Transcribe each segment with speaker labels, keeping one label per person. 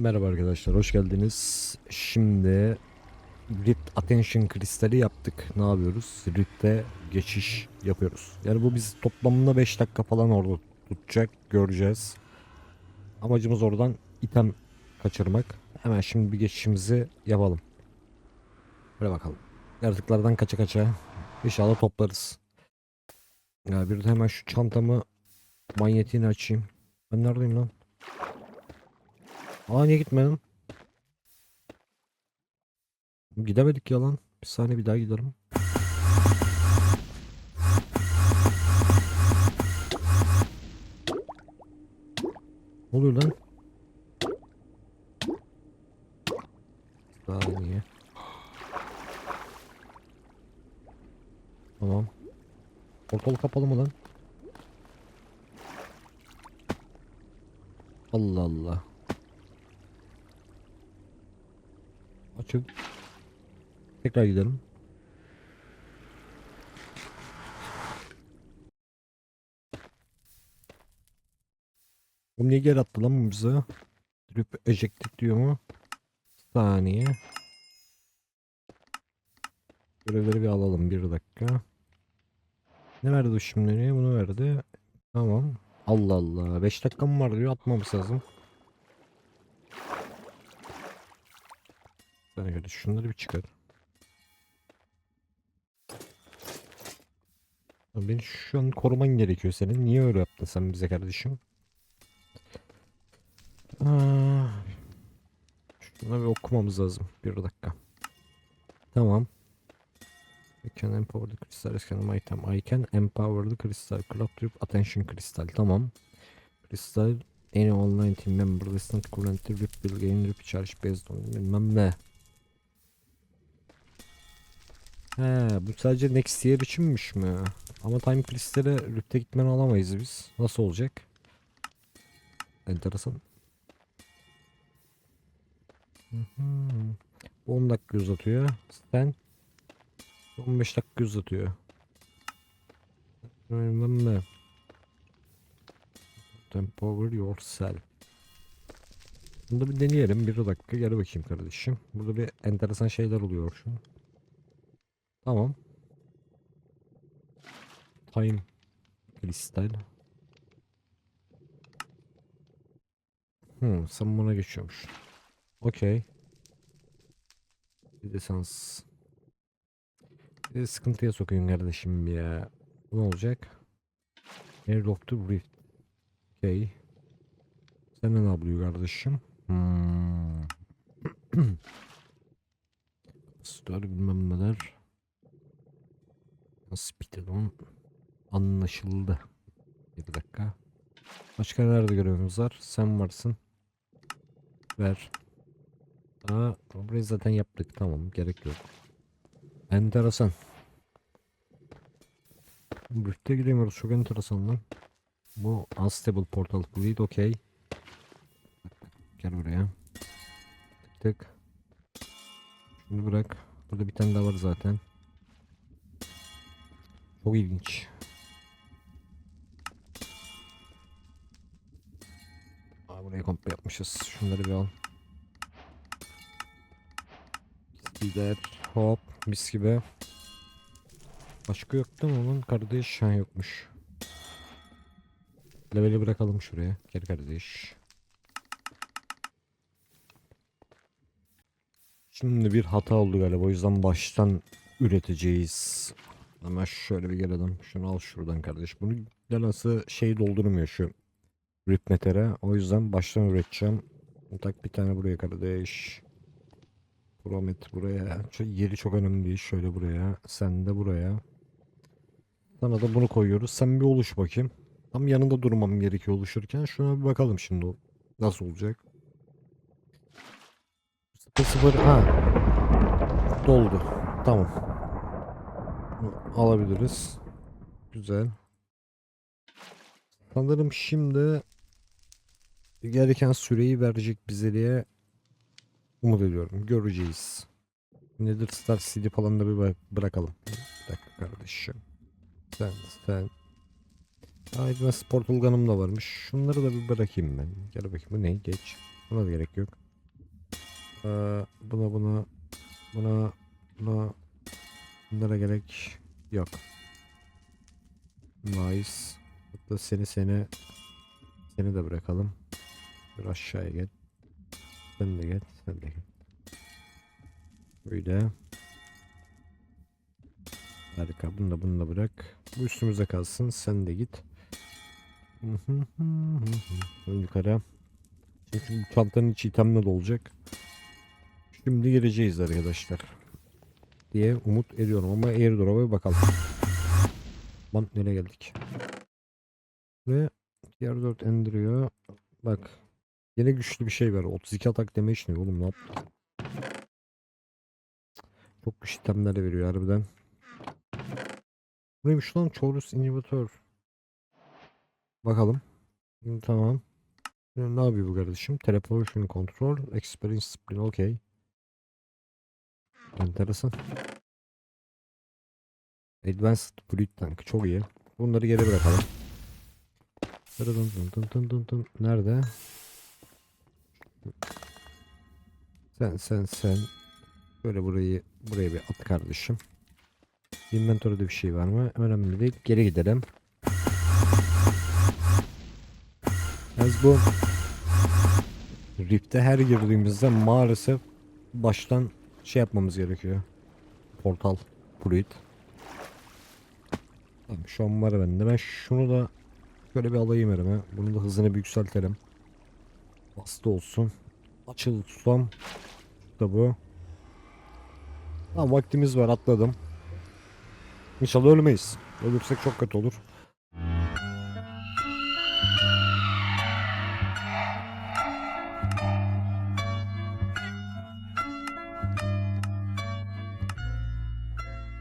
Speaker 1: Merhaba arkadaşlar, hoş geldiniz. Şimdi Rift Attention kristali yaptık. Ne yapıyoruz? Rift'e geçiş yapıyoruz. Yani bu biz toplamda 5 dakika falan orada tutacak. Göreceğiz. Amacımız oradan item kaçırmak. Hemen şimdi bir geçişimizi yapalım. Böyle bakalım. Yaratıklardan kaça kaça. İnşallah toplarız. Ya bir de hemen şu çantamı manyetiğini açayım. Ben neredeyim lan? Aa niye gitmedim? Gidemedik ya lan. Bir saniye bir daha giderim. Ne oluyor lan? Saniye. Tamam. Portal kapalı mı lan? Allah Allah. Açık. Tekrar gidelim. Bu niye geri attı lan bize? Drip ejected diyor mu? Saniye. Görevleri bir alalım bir dakika. Ne verdi şimdi? Bunu verdi. Tamam. Allah Allah. 5 dakikam var diyor. Atmamız lazım. Sana göre şunları bir çıkar. Beni şu an koruman gerekiyor senin. Niye öyle yaptın sen bize kardeşim? Aa, şuna bir okumamız lazım. Bir dakika. Tamam. I can empower the crystal as can item. I can empower the crystal. Cloud Trip Attention Crystal. Tamam. Crystal any online team member listen currently rip will gain rip charge based on bilmem ne. He, bu sadece next year içinmiş mi? Ama time crystal'e rip'te gitmeni alamayız biz. Nasıl olacak? Enteresan. Hı hı. 10 dakika uzatıyor. Sen 15 dakika uzatıyor. Ne. Empower yourself. Bunu da bir deneyelim. Bir dakika gel bakayım kardeşim. Burada bir enteresan şeyler oluyor şu. Tamam. Time kristal. Hmm, sen buna geçiyormuş. Okey. Bir de sans. Bir de sıkıntıya sokayım kardeşim ya. Ne olacak? Airlock to Rift. Okey. Sen ne yapıyor kardeşim? Hmm. Story bilmem neler. Speedrun anlaşıldı. Bir dakika. Başka nerede görevimiz var? Sen varsın. Ver. Aa, burayı zaten yaptık. Tamam, gerek yok. Enteresan. Brief'te giremiyoruz. Çok enteresan lan. Bu unstable portal bleed okey. Gel buraya. Tık tık. Şunu bırak. Burada bir tane daha var zaten. Çok ilginç. Aa, burayı komple yapmışız. Şunları bir al. Gider. Hop. Mis gibi. Başka yok değil mi onun? Kardeş. Ha yokmuş. Leveli bırakalım şuraya. Gel kardeş. Şimdi bir hata oldu galiba. O yüzden baştan üreteceğiz. Hemen şöyle bir gelelim. Şunu al şuradan kardeş. Bunu nedense şey doldurmuyor şu Ripmeter'e. O yüzden baştan üreteceğim. Tak bir tane buraya kardeş. Promet buraya. Şu yeri çok önemli değil. Şöyle buraya. Sen de buraya. Sana da bunu koyuyoruz. Sen bir oluş bakayım. Tam yanında durmam gerekiyor oluşurken. Şuna bir bakalım şimdi. Nasıl olacak? 0 ha. Doldu. Tamam. Alabiliriz. Güzel. Sanırım şimdi gereken süreyi verecek bize diye umut ediyorum. Göreceğiz. Nedir Star CD falan da bir bırakalım. Bir dakika kardeşim. Sen sen. Aydın Sport Ulgan'ım da varmış. Şunları da bir bırakayım ben. Gel bakayım bu ne? Geç. Buna da gerek yok. Ee, buna buna buna buna bunlara gerek yok. Nice. Hatta seni seni seni de bırakalım. Bir aşağıya gel. Sen de gel. Sen de gel. Böyle. Harika. Bunu da bunu da bırak. Bu üstümüze kalsın. Sen de git. Yukarı. Çünkü bu çantanın içi itemle dolacak. Şimdi gireceğiz arkadaşlar. Diye umut ediyorum ama airdrop'a bir bakalım. Lan nereye geldik? Ve diğer 4 endiriyor. Bak. Yine güçlü bir şey var. 32 atak damage ne oğlum ne? Çok güçlü itemler de veriyor harbiden. Neymiş lan? Chorus inhibitor. Bakalım. Tamam. Ne yapıyor bu kardeşim? Teleportation control, experience sprint, okey. Enteresan. Advanced Fluid Tank çok iyi. Bunları geri bırakalım. Dın dın dın dın dın. Nerede? Sen sen sen. Böyle burayı buraya bir at kardeşim. Inventory'de bir şey var mı? Önemli değil. Geri gidelim. Yalnız bu Rift'e her girdiğimizde maalesef baştan şey yapmamız gerekiyor. Portal Fluid. Tamam şu an var bende. Ben şunu da şöyle bir alayım elime. Bunun da hızını bir yükseltelim. Bastı olsun. Açıl tutam. Da bu. Tamam vaktimiz var atladım. İnşallah ölmeyiz. Ölürsek çok kötü olur.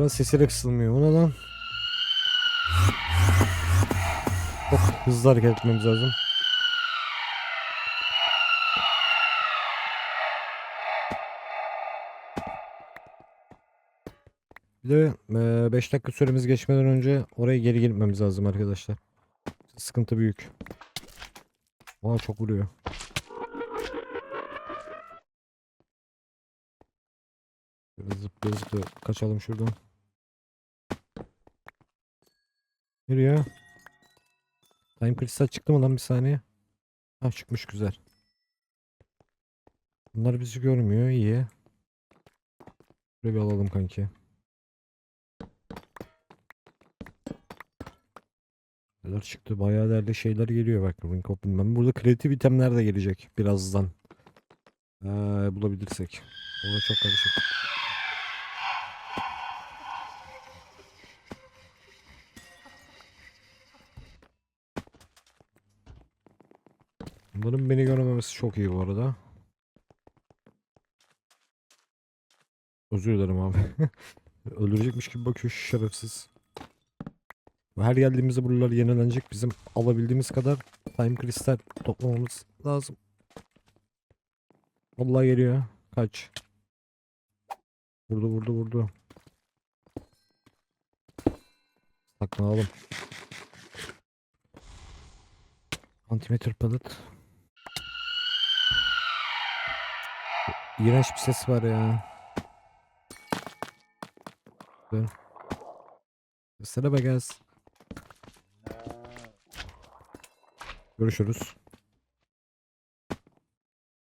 Speaker 1: Burası sesleri kısılmıyor. O ne lan? Çok hızlı hareket etmemiz lazım. Bir de 5 dakika süremiz geçmeden önce oraya geri gitmemiz lazım arkadaşlar. Sıkıntı büyük. Aa çok vuruyor. Zıplaya zıplaya kaçalım şuradan. Nereye? Time Crystal çıktı mı lan bir saniye? Ha çıkmış güzel. Bunlar bizi görmüyor iyi. Şöyle bir alalım kanki. Neler çıktı bayağı değerli şeyler geliyor bak Ring of bilmem. Burada kreatif itemler de gelecek birazdan. Ee, bulabilirsek. O da çok karışık. Bunların beni görmemesi çok iyi bu arada. Özür dilerim abi. Öldürecekmiş gibi bakıyor şerefsiz. Her geldiğimizde buralar yenilenecek. Bizim alabildiğimiz kadar time kristal toplamamız lazım. Vallahi geliyor. Kaç. Vurdu vurdu vurdu. Saklanalım. Antimetre pallet. İğrenç bir ses var ya. Dur. Sıra be gaz. Görüşürüz.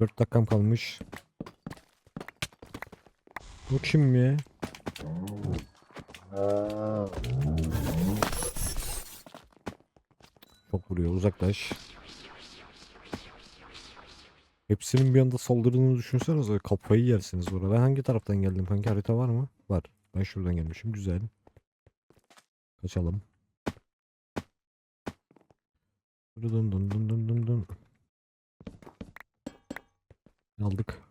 Speaker 1: 4 dakikam kalmış. Bu kim ya? Çok vuruyor uzaklaş. Hepsinin bir anda saldırdığını düşünsenize kafayı yersiniz burada. Ben hangi taraftan geldim? Hangi harita var mı? Var. Ben şuradan gelmişim. Güzel. Kaçalım. Dun dun dun dun dun dun. Aldık.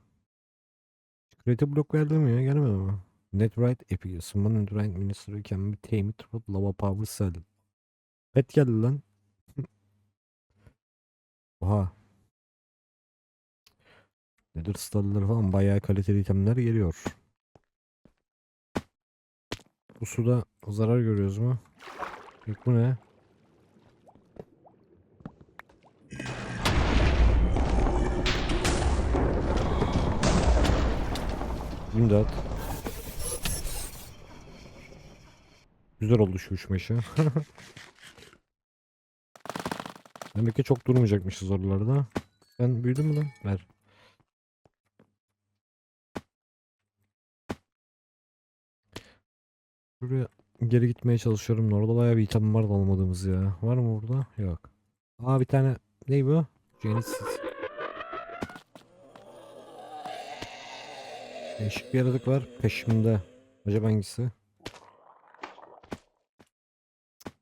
Speaker 1: Creative block verdi mi ya? Gelmedi mi? Netright Epic. Summon Netright Ministry can be tamed lava power cell. Pet geldi lan. Oha. Nether starları falan bayağı kaliteli itemler geliyor. Bu suda zarar görüyoruz mu? Yok bu ne? İmdat. Güzel oldu şu uçma. Demek ki çok durmayacakmışız oralarda. Ben büyüdüm mü lan? Ver. Buraya geri gitmeye çalışıyorum. Orada bayağı bir item var da almadığımız ya. Var mı burada? Yok. Aa bir tane ne bu? Genesis. Değişik bir yaratık var peşimde. Acaba hangisi?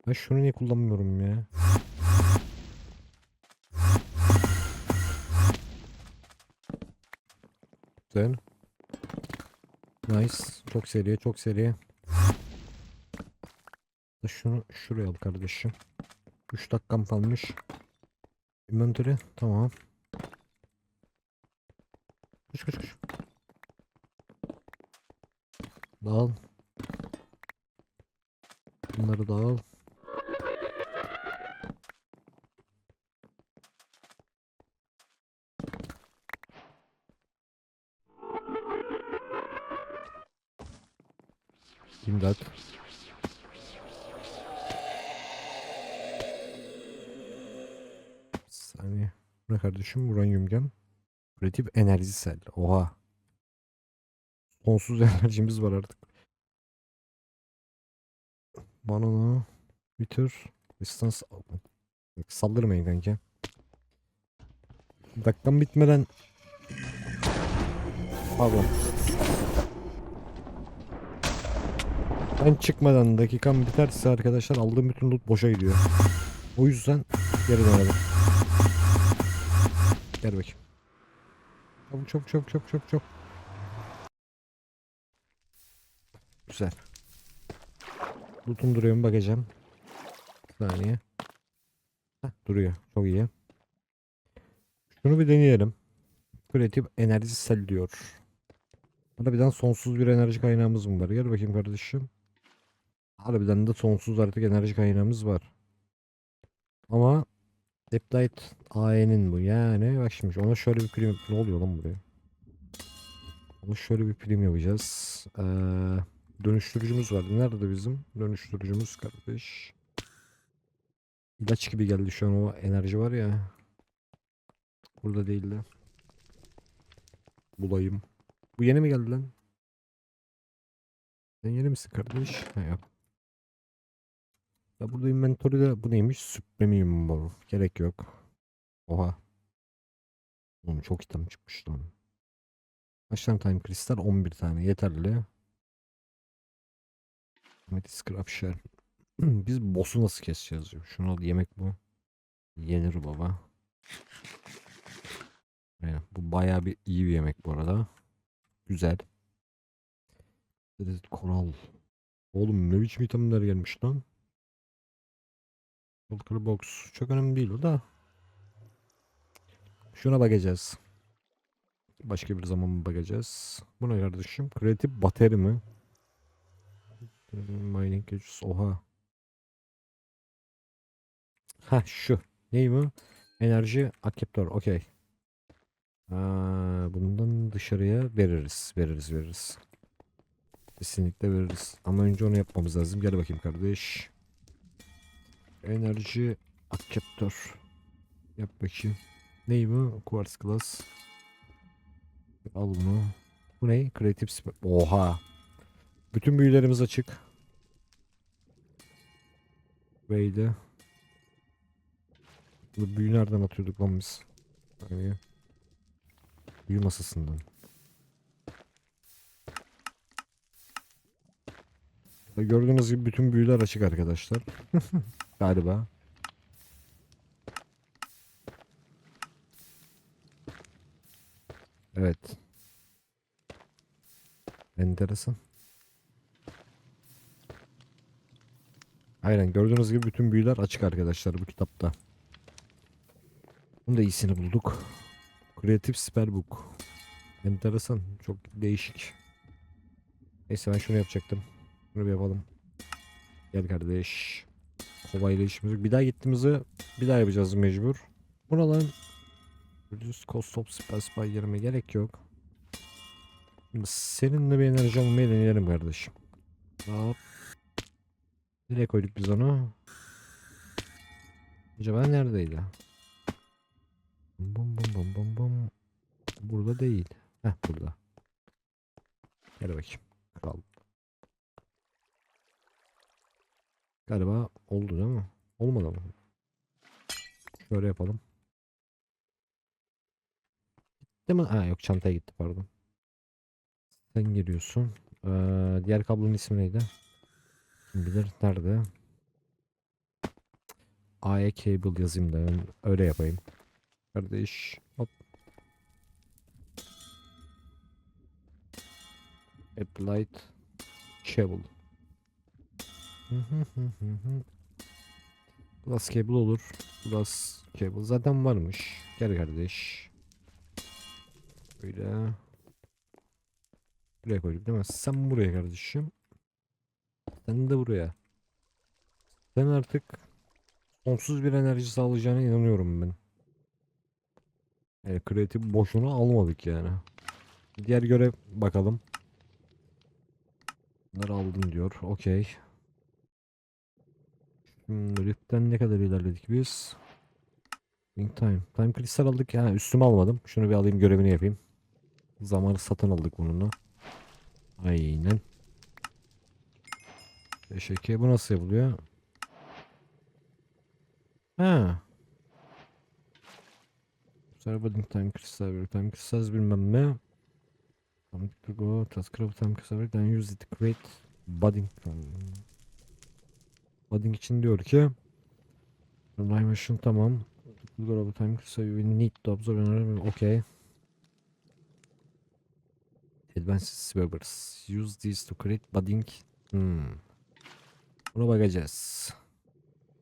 Speaker 1: Ben şunu niye kullanmıyorum ya? Güzel. Nice. Çok seri, çok seri. Şunu şuraya al kardeşim. 3 dakikam kalmış. Inventory tamam. Koş koş koş. Dağıl. Bunları dağıl. İmdat. Ne kardeşim? Uranyum gem. Üretip enerji sel. Oha. Sonsuz enerjimiz var artık. Banana. Bitir. Distance. Saldırmayın kanka. Dakikam bitmeden. Pardon. Ben çıkmadan dakikam biterse arkadaşlar aldığım bütün loot boşa gidiyor. O yüzden geri dönelim. Gel bakayım. Çabuk çabuk çabuk çabuk çabuk çabuk. Güzel. Loot'um duruyor mu bakacağım. Bir saniye. Heh, duruyor. Çok iyi. Şunu bir deneyelim. Kreatif enerji sel diyor. Harbiden sonsuz bir enerji kaynağımız mı var? Gel bakayım kardeşim. Harbiden de sonsuz artık enerji kaynağımız var. Ama Deployed AE'nin bu. Yani bak şimdi ona şöyle bir prim ne oluyor lan buraya? Ona şöyle bir prim yapacağız. Ee, dönüştürücümüz vardı. Nerede bizim dönüştürücümüz kardeş? İlaç gibi geldi şu an o enerji var ya. Burada değildi. Bulayım. Bu yeni mi geldi lan? Sen yeni misin kardeş? Ha yok. Ya burada inventory'de bu neymiş? Supremium bu. Gerek yok. Oha. Oğlum çok item çıkmış lan. Kaç tane time kristal? 11 tane. Yeterli. Metis scrap. Biz boss'u nasıl keseceğiz? Şunu al yemek bu. Yenir baba. Aynen. Bu bayağı bir iyi bir yemek bu arada. Güzel. Koral. Oğlum ne biçim itemler gelmiş lan. Shulker box. Çok önemli değil o da. Şuna bakacağız. Başka bir zaman bakacağız. Bu ne kardeşim? Kreatif bateri mi? Mining gücüs. Oha. Ha şu. Ney bu? Enerji akiptör. Okey. Bundan dışarıya veririz. Veririz veririz. Kesinlikle veririz. Ama önce onu yapmamız lazım. Gel bakayım kardeş. Enerji akceptör. Yap bakayım. Ney bu? Quartz glass. Al bunu. Bu ne? Creative Sp Oha. Bütün büyülerimiz açık. Böyle. Bu büyü nereden atıyorduk lan biz? Hani büyü masasından. Gördüğünüz gibi bütün büyüler açık arkadaşlar. Galiba. Evet. Enteresan. Aynen gördüğünüz gibi bütün büyüler açık arkadaşlar bu kitapta. Bunun da iyisini bulduk. Creative Spellbook. Enteresan. Çok değişik. Neyse ben şunu yapacaktım. Bunu bir yapalım. Gel kardeş. Kovayla işimiz yok. Bir daha gittiğimizde bir daha yapacağız mecbur. Buna lan. Reduce cost of spell spy yerime gerek yok. Seninle bir enerji almayı deneyelim kardeşim. Hop. Nereye koyduk biz onu? Acaba neredeydi? Bum bum bum bum bum. Burada değil. Heh burada. Gel bakayım. Kral. Galiba oldu değil mi? Olmadı mı? Şöyle yapalım. Gitti mi? Ha yok çantaya gitti pardon. Sen giriyorsun. Ee, diğer kablonun ismi neydi? Kim bilir nerede? AE cable yazayım da öyle yapayım. Kardeş hop. Applied cable. Glass cable olur. Glass cable zaten varmış. Gel kardeş. Böyle. Buraya koyduk değil mi? Sen buraya kardeşim. Sen de buraya. Sen artık sonsuz bir enerji sağlayacağına inanıyorum ben. Yani kreatif boşuna almadık yani. Diğer görev bakalım. Bunları aldım diyor. Okey. Şimdi Rift'ten ne kadar ilerledik biz? Ring time. Time kristal aldık ya. Üstüme almadım. Şunu bir alayım görevini yapayım. Zamanı satın aldık bununla. Aynen. Teşekkür. Bu nasıl yapılıyor? Ha. Server time crystal bir time crystals bilmem ne. Time to go. Task craft time crystal then use it to create budding. Budding için diyor ki Animation tamam. Global time crystal we need to observe and okay. Advanced Swabbers. Use these to create budding. Hmm. Buna bakacağız.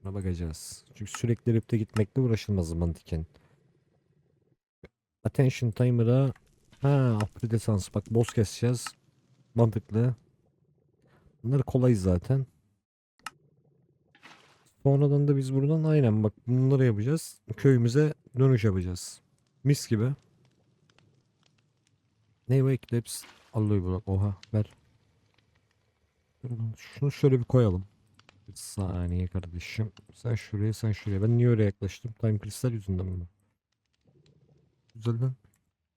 Speaker 1: Buna bakacağız. Çünkü sürekli ripte gitmekle uğraşılmaz mantıken. Attention timer'a ha essence bak boss keseceğiz. Mantıklı. Bunlar kolay zaten. Sonradan da biz buradan aynen bak bunları yapacağız. Köyümüze dönüş yapacağız. Mis gibi. Neva Eclipse Alloy blok oha ver. Şunu şöyle bir koyalım. Bir saniye kardeşim. Sen şuraya sen şuraya. Ben niye öyle yaklaştım? Time kristal yüzünden mi? Güzel lan.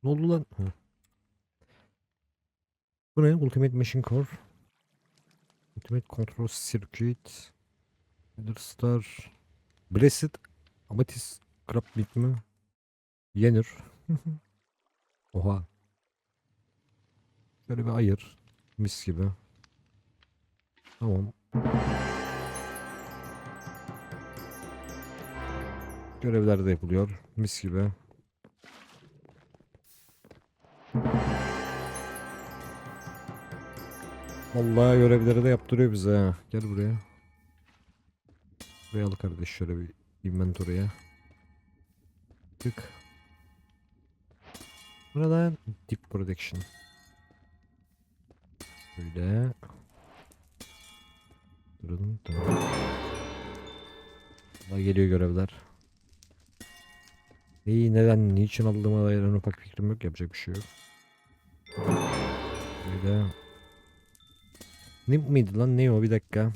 Speaker 1: Ne oldu lan? Ha. Bu ne? Ultimate Machine Core. Ultimate Control Circuit. Star. Blessed. Amethyst. Crab Meat mi? Yenir. Oha. Şöyle bir ayır. Mis gibi. Tamam. Görevler de yapılıyor. Mis gibi. Vallahi görevleri de yaptırıyor bize. Gel buraya. Buraya al kardeş şöyle bir inventory'e. Tık. Buradan Deep Protection. Böyle. Durun durun. Daha geliyor görevler. İyi neden, niçin aldığıma dair en ufak fikrim yok. Yapacak bir şey yok. Böyle. Nip miydi lan? Ne o? Bir dakika.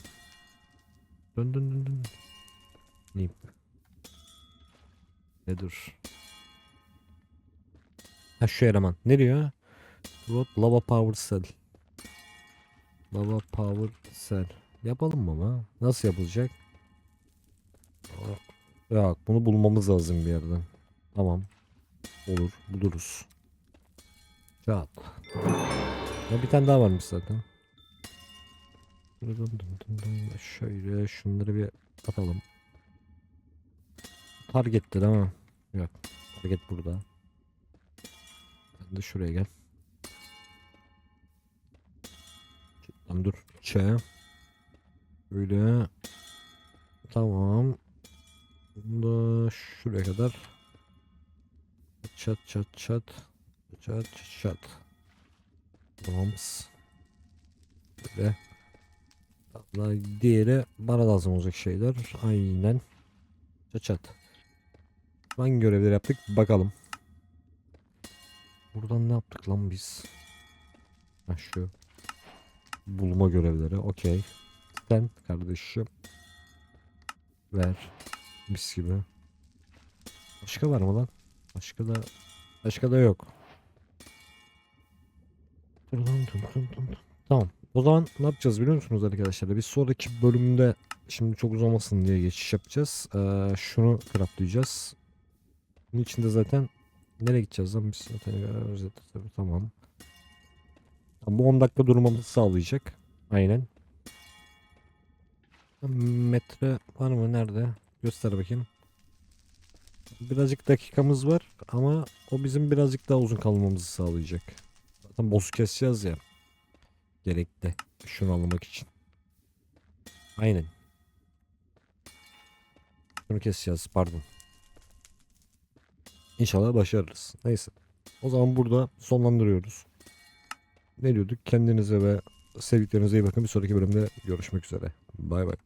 Speaker 1: Dön dön dön dön. Nip. Ne dur? Ha şu eleman. Ne diyor? Road Lava Power Cell. Lava Power Cell. Yapalım mı ama? Nasıl yapılacak? Yok bunu bulmamız lazım bir yerden. Tamam. Olur buluruz. Çat. Ya bir tane daha varmış zaten. Şöyle şunları bir atalım. Target'ti değil mi? Yok. Target burada. Sen de şuraya gel. Tamam dur. Ç. Böyle. Tamam. Bunu da şuraya kadar. Çat çat çat. Çat çat çat. Tamam. Böyle. Diğeri bana lazım olacak şeyler. Aynen. Çat. Hangi görevleri yaptık bakalım. Buradan ne yaptık lan biz? Ha şu. Bulma görevleri. Okey. Sen kardeşim. Ver. Mis gibi. Başka var mı lan? Başka da başka da yok. Dur lan, dur, dur, dur. Tamam. O zaman ne yapacağız biliyor musunuz arkadaşlar? Bir sonraki bölümde şimdi çok uzamasın diye geçiş yapacağız. Ee, şunu craftlayacağız. Bunun içinde zaten nereye gideceğiz lan biz zaten özet tabii. Tamam, Bu 10 dakika durmamızı sağlayacak. Aynen. Metre var mı? Nerede? Göster bakayım. Birazcık dakikamız var ama o bizim birazcık daha uzun kalmamızı sağlayacak. Zaten boss keseceğiz ya. Gerekli. Şunu almak için. Aynen. Şunu keseceğiz pardon. İnşallah başarırız. Neyse. O zaman burada sonlandırıyoruz. Ne diyorduk? Kendinize ve sevdiklerinize iyi bakın. Bir sonraki bölümde görüşmek üzere. Bay bay.